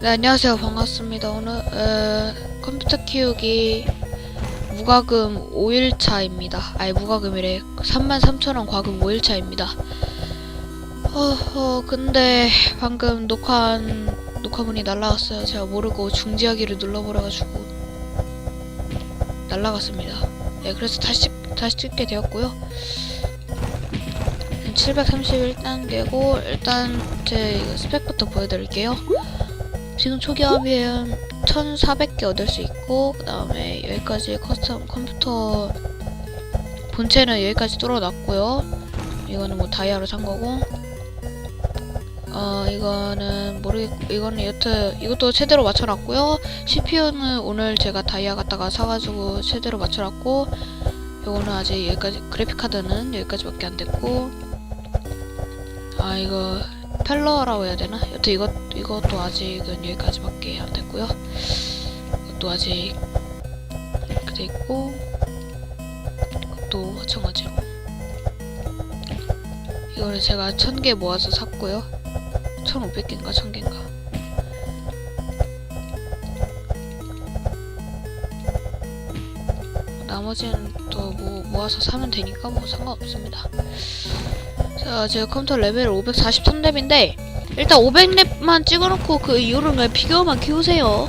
네, 안녕하세요. 반갑습니다. 오늘 에, 컴퓨터 키우기 무과금 5일차입니다. 아니 무과금이래. 33,000원 과금 5일차입니다. 어, 어, 근데 방금 녹화한 녹화문이 날라갔어요. 제가 모르고 중지하기를 눌러버려가지고 날라갔습니다. 네, 그래서 다시 찍- 다시 찍게 되었고요. 731단계고 일단 제 스펙부터 보여드릴게요. 지금 초기화하면 1400개 얻을 수 있고 그 다음에 여기까지 커스텀 컴퓨터 본체는 여기까지 뚫어놨고요. 이거는 뭐 다이아로 산 거고. 어 이거는 모르겠고 이거는 여트 이것도 최대로 맞춰놨고요. CPU는 오늘 제가 다이아 갖다가 사가지고 최대로 맞춰놨고 이거는 아직 여기까지 그래픽 카드는 여기까지밖에 안 됐고. 아 이거 펠러라고 해야 되나? 여튼 이것 이것도 아직은 여기까지밖에 안 됐고요. 이것도 아직 이렇게 돼 있고 이것도 마찬가지로 이거를 제가 천 개 모아서 샀고요. 천오백 개인가 천 개인가. 나머지는 또 뭐 모아서 사면 되니까 뭐 상관없습니다. 자, 제가 컴퓨터 레벨 543렙인데 일단 500렙만 찍어놓고 그 이후로는 그냥 피규어만 키우세요.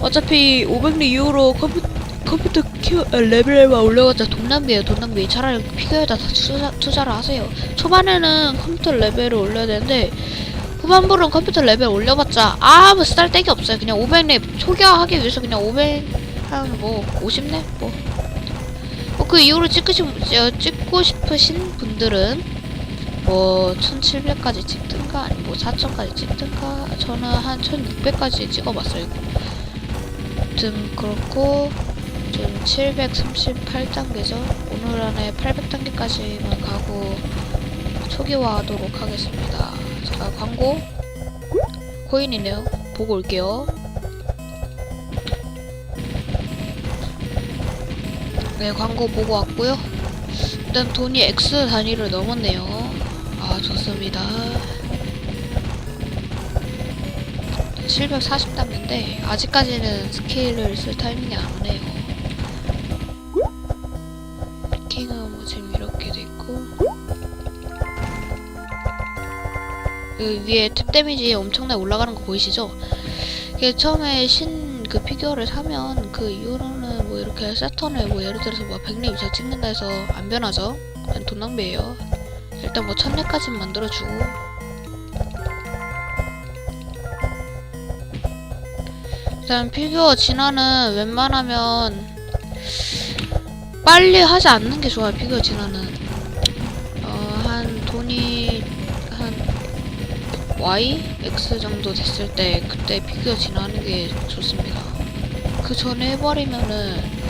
어차피 500렙 이후로 컴퓨, 컴퓨터 키우, 아, 레벨만 올려봤자 돈 낭비예요. 돈 낭비. 차라리 피규어에다 다 투자, 투자를 하세요. 초반에는 컴퓨터 레벨을 올려야 되는데 후반부는 컴퓨터 레벨 올려봤자 아무 쓸데기 없어요. 그냥 500렙 초기화하기 위해서 그냥 500 한 뭐 50렙 뭐. 뭐 그 이후로 어, 찍고 싶으신 분들은 뭐 1700까지 찍든가 아니 뭐 4000까지 찍든가 저는 한 1600까지 찍어봤어요. 아무튼 그렇고 지금 738단계죠. 오늘 안에 800단계까지만 가고 초기화하도록 하겠습니다. 자 광고. 코인이네요. 보고 올게요. 네 광고 보고 왔고요. 일단 돈이 X 단위를 넘었네요 아 좋습니다 740단인데 아직까지는 스킬을 쓸 타이밍이 안 오네요 킹은 뭐 지금 이렇게 돼 있고 여기 위에 탭 데미지 엄청나게 올라가는 거 보이시죠? 이게 처음에 신 그 피규어를 사면 그 이후로는 뭐 이렇게 세턴을 뭐 예를 들어서 뭐 100렙 이상 찍는다 해서 안 변하죠? 그냥 돈 낭비예요 일단 뭐 1000렙까지 만들어주고 일단 피규어 진화는 웬만하면 빨리 하지 않는 게 좋아요 피규어 진화는 어 한 돈이 한 Y? X 정도 됐을 때 그때 피규어 진화하는 게 좋습니다 그 전에 해버리면은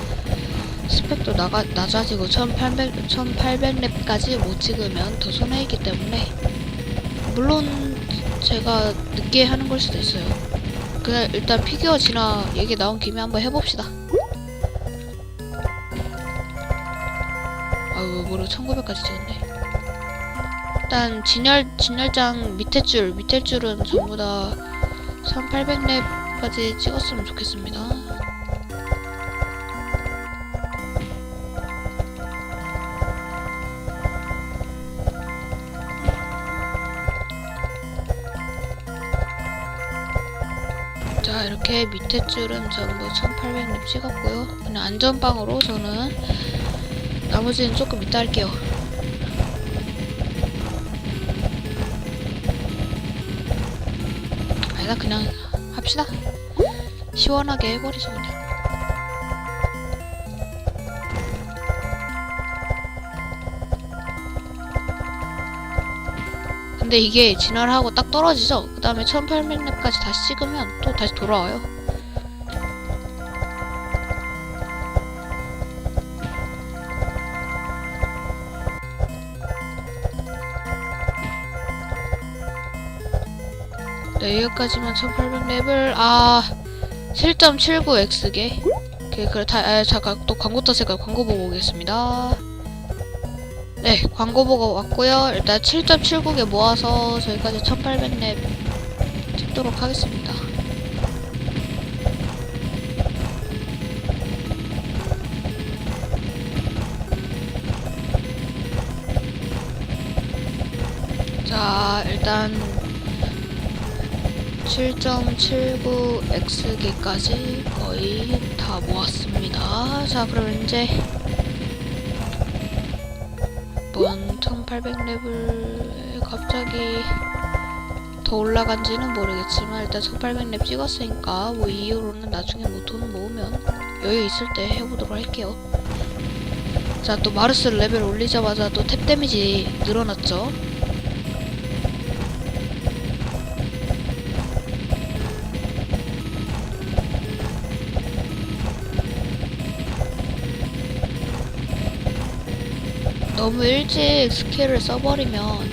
스펙도 나가, 낮아지고 1800, 1800렙까지 못 찍으면 더 손해이기 때문에 물론 제가 늦게 하는 걸 수도 있어요. 그냥 일단 피규어 진화 얘기 나온 김에 한번 해봅시다. 아유 뭐로 1900까지 찍었네. 일단 진열, 진열장 밑에 줄 밑에 줄은 전부 다 1800렙까지 찍었으면 좋겠습니다 이렇게 밑에 줄은 전부 1800렙 찍었고요. 그냥 안전빵으로 저는 나머지는 조금 이따 할게요. 아니다 그냥 합시다. 시원하게 해버리죠 그냥 근데 이게 진화를 하고 딱 떨어지죠? 그 다음에 1800렙까지 다시 찍으면 또 다시 돌아와요. 네, 여기까지만 1800렙을, 아, 7.79x개. 그, 그래, 다, 아, 잠깐, 또 광고 떴으니까 광고 보고 오겠습니다. 네, 광고 보고 왔고요. 일단 7.79개 모아서 저희까지 1800렙 찍도록 하겠습니다. 자, 일단 7.79x기까지 거의 다 모았습니다. 자, 그럼 이제 뭔 1800렙을 갑자기 더 올라간지는 모르겠지만 일단 1800렙 찍었으니까 뭐 이후로는 나중에 뭐 돈 모으면 여유 있을 때 해보도록 할게요. 자, 또 마르스 레벨 올리자마자 또 탭 데미지 늘어났죠. 너무 일찍 스킬을 써버리면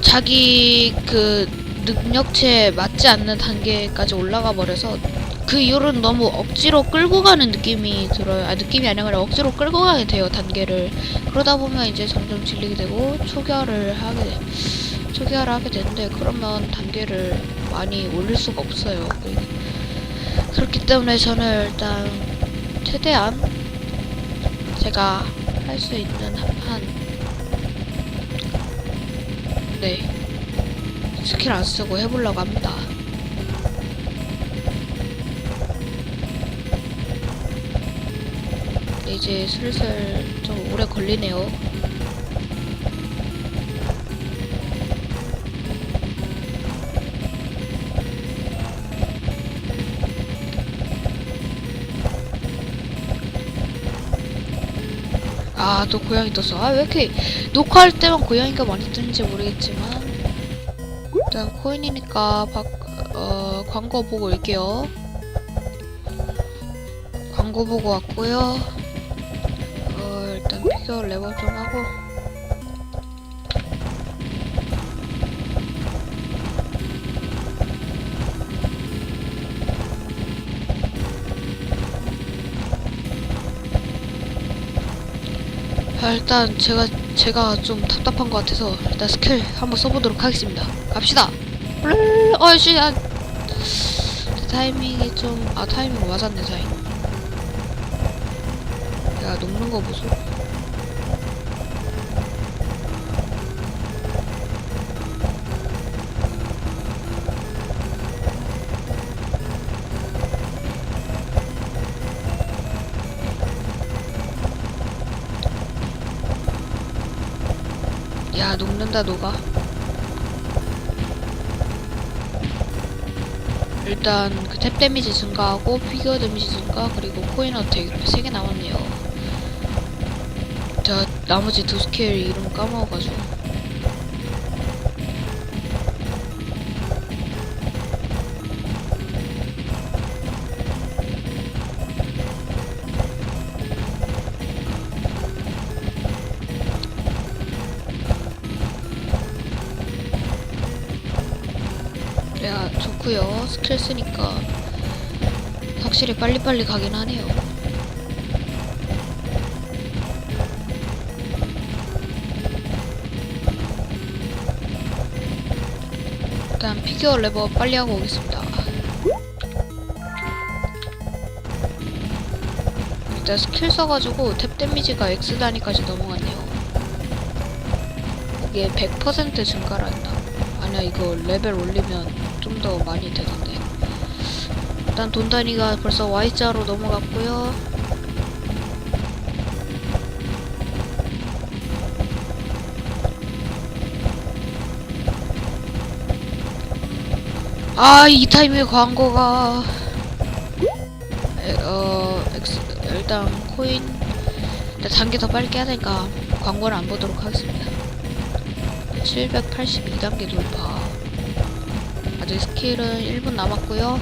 자기 그 능력치에 맞지 않는 단계까지 올라가 버려서 그 이후로는 너무 억지로 끌고 가는 느낌이 들어요. 아 느낌이 아니라 억지로 끌고 가게 돼요 단계를. 그러다 보면 이제 점점 질리게 되고 초기화를 하게 돼. 초기화를 하게 되는데 그러면 단계를 많이 올릴 수가 없어요. 그렇기 때문에 저는 일단 최대한 제가 할 수 있는 한 네. 스킬 안 쓰고 해보려고 합니다. 이제 슬슬 좀 오래 걸리네요. 아, 또 고양이 떴어. 아, 왜 이렇게 녹화할 때만 고양이가 많이 뜨는지 모르겠지만. 일단 코인이니까 박, 어, 광고 보고 올게요. 광고 보고 왔고요. 어, 일단 피규어 랩업 좀 하고. 아, 일단 제가 제가 좀 답답한 것 같아서 일단 스킬 한번 써보도록 하겠습니다. 갑시다. 어이씨, 아, 타이밍이 좀 아 타이밍 맞았네 타이밍. 야 녹는 거 보소. 야 녹는다 녹아. 일단 그 탭 데미지 증가하고 피규어 데미지 증가 그리고 코인 어택 이렇게 세개 남았네요. 제가 나머지 두 스킬 이름 까먹어가지고 좋구요 스킬 쓰니까 확실히 빨리빨리 가긴 하네요. 일단 피규어 레버 빨리 하고 오겠습니다. 일단 스킬 써가지고 탭 데미지가 X 단위까지 넘어갔네요. 이게 100% 증가란다. 아니야 이거 레벨 올리면 좀 더 많이 되던데. 일단 돈 단위가 벌써 Y자로 넘어갔고요. 아, 이 타임에 광고가 에, 어, 엑스, 일단 코인 일단 단계 더 빨리 깨야 되니까 광고를 안 보도록 하겠습니다. 782단계 돌파. 아직 스킬은 1분 남았고요.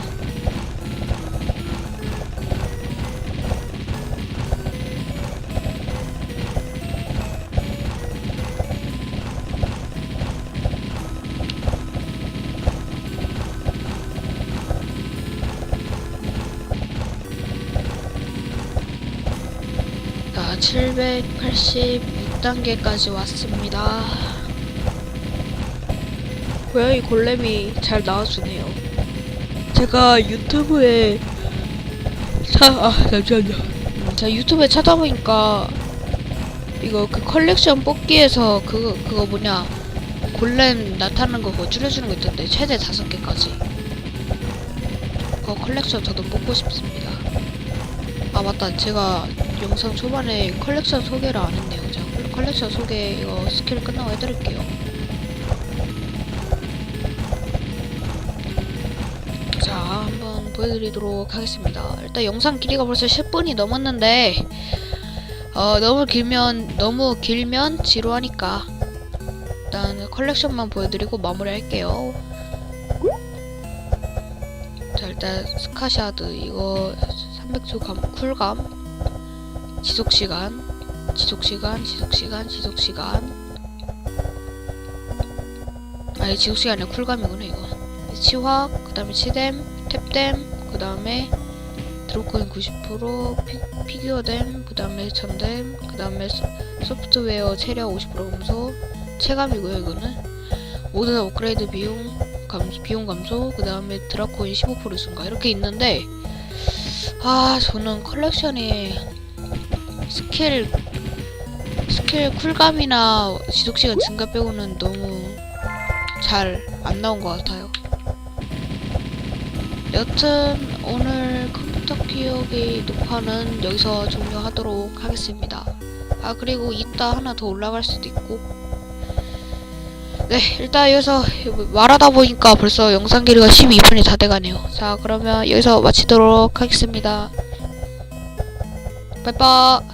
자, 786단계까지 왔습니다. 고양이 골렘이 잘 나와주네요. 제가 유튜브에 차, 아, 잠시만요. 음, 제가 유튜브에 찾아보니까 이거 그 컬렉션 뽑기에서 그거, 그거 뭐냐. 골렘 나타나는 거 그거 줄여주는 거 있던데. 최대 다섯 개까지. 그거 컬렉션 저도 뽑고 싶습니다. 아 맞다. 제가 영상 초반에 컬렉션 소개를 안 했네요. 제가 컬- 컬렉션 소개 이거 스킬 끝나고 해드릴게요 자 한번 보여드리도록 하겠습니다. 일단 영상 길이가 벌써 10분이 넘었는데 어 너무 길면 너무 길면 지루하니까 일단 컬렉션만 보여드리고 마무리할게요. 자 일단 스카샤드 이거 300초 감, 쿨감. 지속시간 지속시간 지속시간 지속시간. 아니 지속시간이 쿨감이구나 이거 치확 그 다음에 치댐 탭댐 그 다음에 드롭코인 90% 피, 피규어댐 그 다음에 전댐 그 다음에 소프트웨어 체력 50% 감소. 체감이고요 이거는. 모든 업그레이드 비용 감소 비용 감소 그 다음에 드라코인 15% 증가. 이렇게 있는데 아 저는 컬렉션이 스킬 스킬 쿨감이나 지속시간 증가 빼고는 너무 잘 안 나온 것 같아요. 여튼 오늘 컴퓨터 기억의 녹화는 여기서 종료하도록 하겠습니다. 아 그리고 이따 하나 더 올라갈 수도 있고 네 일단 여기서 말하다 보니까 벌써 영상 길이가 12분이 다 돼가네요. 자 그러면 여기서 마치도록 하겠습니다. 빠이빠이